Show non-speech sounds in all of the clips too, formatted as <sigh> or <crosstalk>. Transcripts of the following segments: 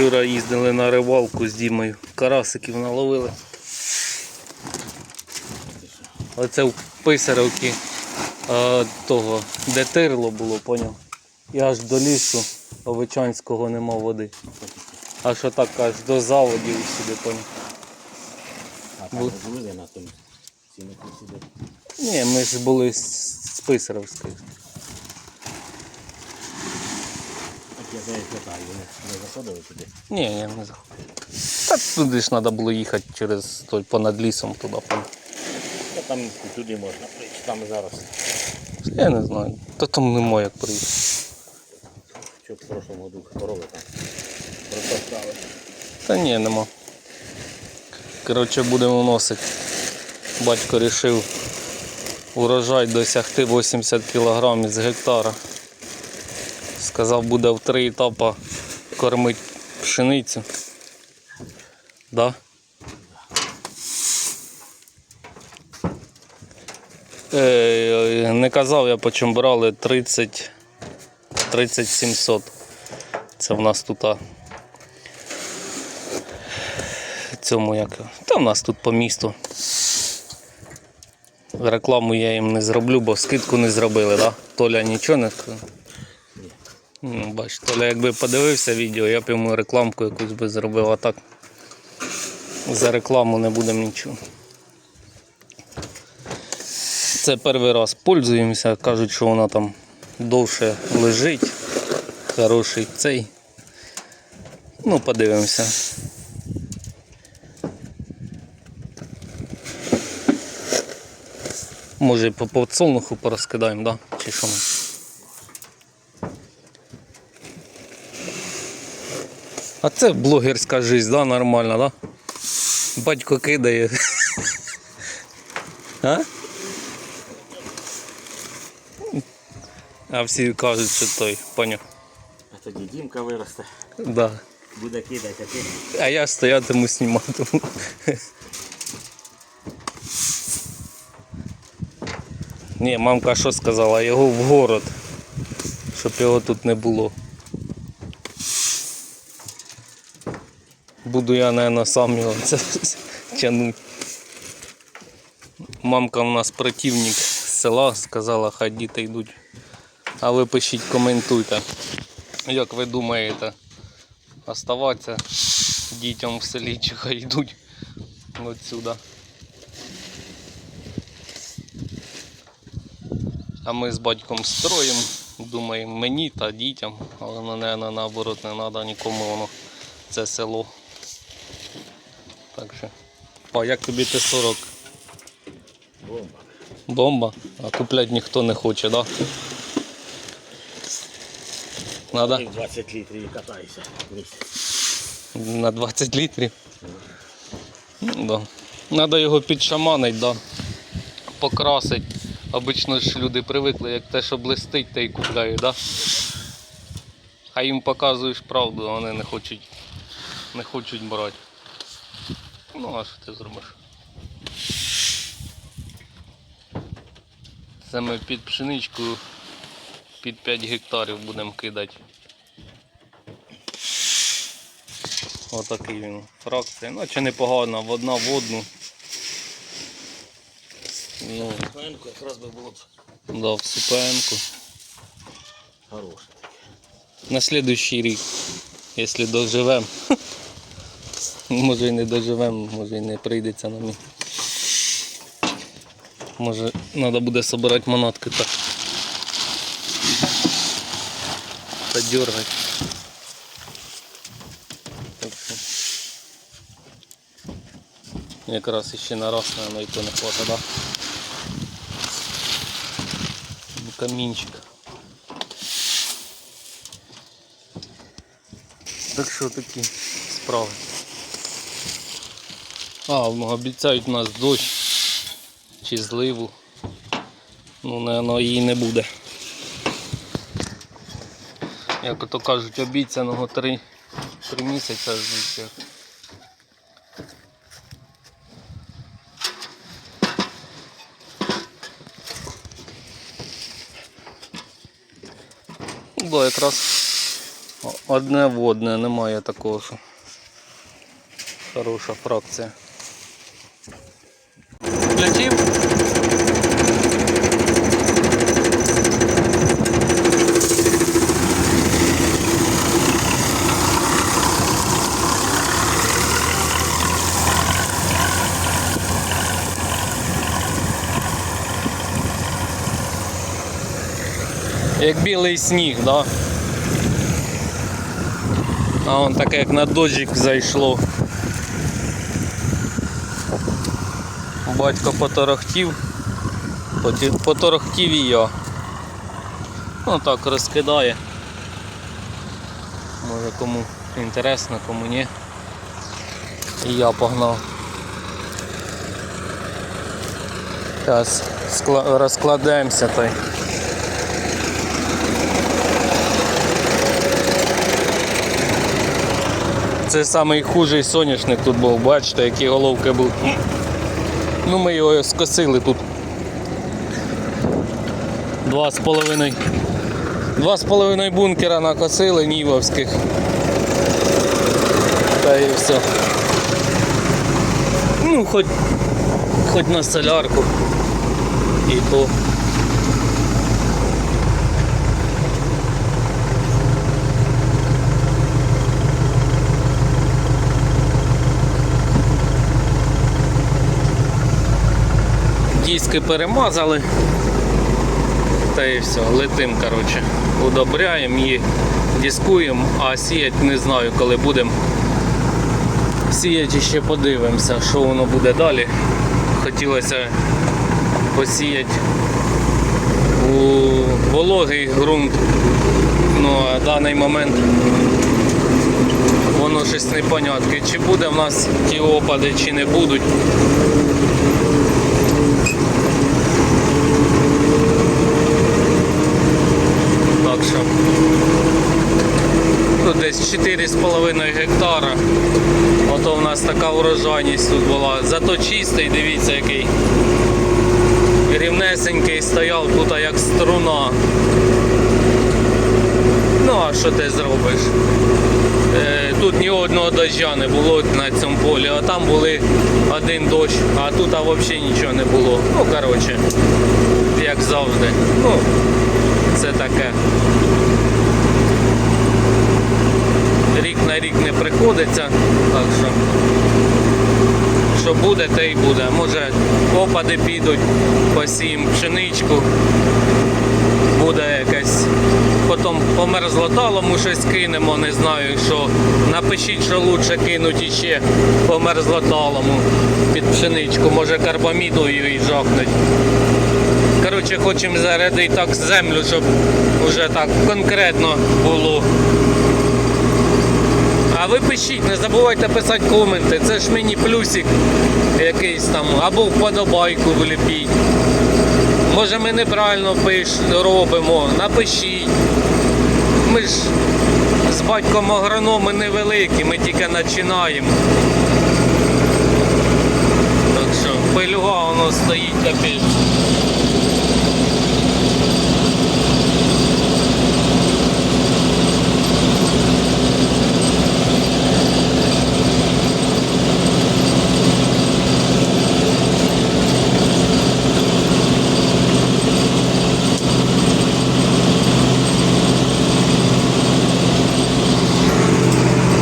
Вчора їздили на рибалку з Дімою. Карасиків наловили. Оце в писарівці а, того, де тирло було, поняв. І аж до лісу Овечанського нема води. Аж отак аж до заводів сюди, поняв. А там Бу- на тому. Ні, ми ж були з, з Писарівської. Так я зараз питаю, вони не заходили туди. Ні, ні, не заходив. Та туди ж треба було їхати через той понад лісом туди. Та там туди можна прийти, там зараз. Я не знаю. Та там немає як приїхати. Що в прошлому году корови там розтоптали. Та ні, нема. Коротше, будемо вносити. Батько вирішив урожай досягти 80 кг з гектара. Сказав, буде в три етапи кормити пшеницю. Да? Е, не казав я, по чому брали 30 30 700. Це в нас тут. цьому як. Та в нас тут по місту. Рекламу я їм не зроблю, бо скидку не зробили, да? Толя нічого не? Ну, бач, Толя якби подивився відео, я б йому рекламку якусь би зробив, а так за рекламу не будемо нічого. Це перший раз пользуємося, кажуть, що вона там довше лежить. Хороший цей. Ну, подивимося. Може по подсолнуху порозкидаємо, да? Чи що ми? А це блогерська життя, да? Нормально, да? Батько кидає. <laughs> А? А всі кажуть, що той, поняв. А тоді Дімка виросте, Да. буде кидати, а ти А я стоятиму зніматиму. Ні, мамка що сказала? Його в город, щоб його тут не було. Буду я, мабуть, сам його це тягнути. Мамка у нас противник з села, сказала, хай діти йдуть. А ви пишіть, коментуйте. Як ви думаєте, оставатися дітям в селі чи хай йдуть отсюда. А ми з батьком строїмо, думаємо мені та дітям, але мене наоборот не треба нікому воно це село. Так як тобі Т-40? бомба. Бомба, а купляти ніхто не хоче, так? Да? Надо? 20 літрів катайся. На 20 літрів. Ну, да. Надо його підшаманить, да. покрасить. Обично ж люди привикли, як те, що блистить, те й купляють, да? А їм показуєш правду, а вони не хочуть, не хочуть брати. Ну, а що ти зробиш? Це ми під пшеничку під 5 гектарів будемо кидати. Отакий він фракція. Ну, чи непогано, в одна в одну. Ну, Пенко якраз би було б да, в СПН-ку. хороше. На слідуючий рік, якщо доживемо. Може і не доживемо, може і не прийдеться на мій. Може треба буде збирати манатки так. Та дергати. Якраз ще на раз, і то не хватить, да? Камінчик. Так що такі справи. А, обіцяють нас дощ чи зливу. Ну, наверное, її не буде. Як ото кажуть, обіцяного три, три місяці звідси. Да, якраз Одне водне, немає такого, що хороша фракція. Летів? Як білий сніг, да? А он таке як на дощик зайшло. Батько поторохтів, поторохтів і я. Ну так розкидає. Може кому інтересно, кому ні. І я погнав. Зараз розкладаємося та й. Це самий хужий соняшник тут був, бачите, які головки були. Ну ми його скосили тут. Два з половиною. Два з половиною бункера накосили нівовських. Та і все. Ну, хоч, хоч на солярку. І то. Диски перемазали. Та і все, летим, коротше. Удобряємо її, дискуємо, а сіять не знаю, коли будемо. Сіяти ще подивимося, що воно буде далі. Хотілося посіяти у вологий ґрунт. Ну а в даний момент воно щось непонятке. Чи буде в нас ті опади, чи не будуть. Так що тут десь 4,5 гектара. Ото в нас така урожайність тут була. Зато чистий, дивіться який. Рівнесенький стояв тут як струна. Ну а що ти зробиш? Е, Тут ні одного доща не було на цьому полі, а там були один дощ, а тут а взагалі нічого не було. Ну коротше, як завжди. Ну, це таке. Рік на рік не приходиться, так що що буде, те й буде. Може опади підуть, посіємо пшеничку, буде якась. Потім по мерзлоталому щось кинемо, не знаю що. Напишіть, що краще кинуть іще по мерзлоталому під пшеничку, може карбамідою і жахнуть. Коротше, хочемо зарядити так землю, щоб вже так конкретно було. Ви пишіть, не забувайте писати коменти. Це ж мені плюсик якийсь там, або вподобайку вліпіть. Може ми неправильно пиш, робимо, напишіть. Ми ж з батьком агрономи невеликі, ми тільки починаємо. Так що пильга воно стоїть капець.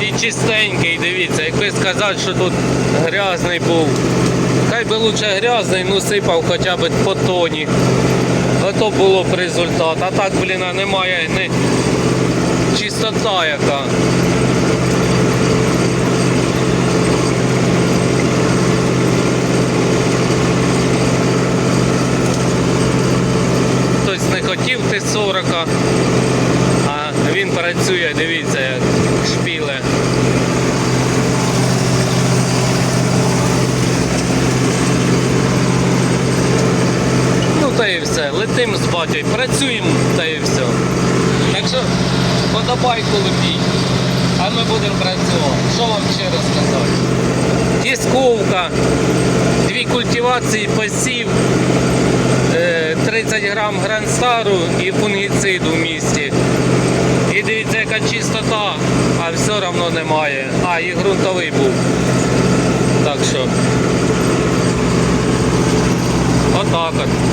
І чистенький, дивіться, якби сказати, що тут грязний був. Хай би лучше грязний, ну сипав хоча б по тоні. Ото було б результат. А так, блін, немає не чистота яка. Хтось не хотів Т-40, а він працює, дивіться, як шпіле. Ну та і все. Батьком, працюємо та і все. Так що подобайку лепіть, а ми будемо працювати. Що вам ще розказати? Дісковка, дві культивації посів, е, 30 грам гранстару і фунгіциду в місті. І дивіться, яка чистота, а все одно немає. А, і ґрунтовий був. Так що. Отак от.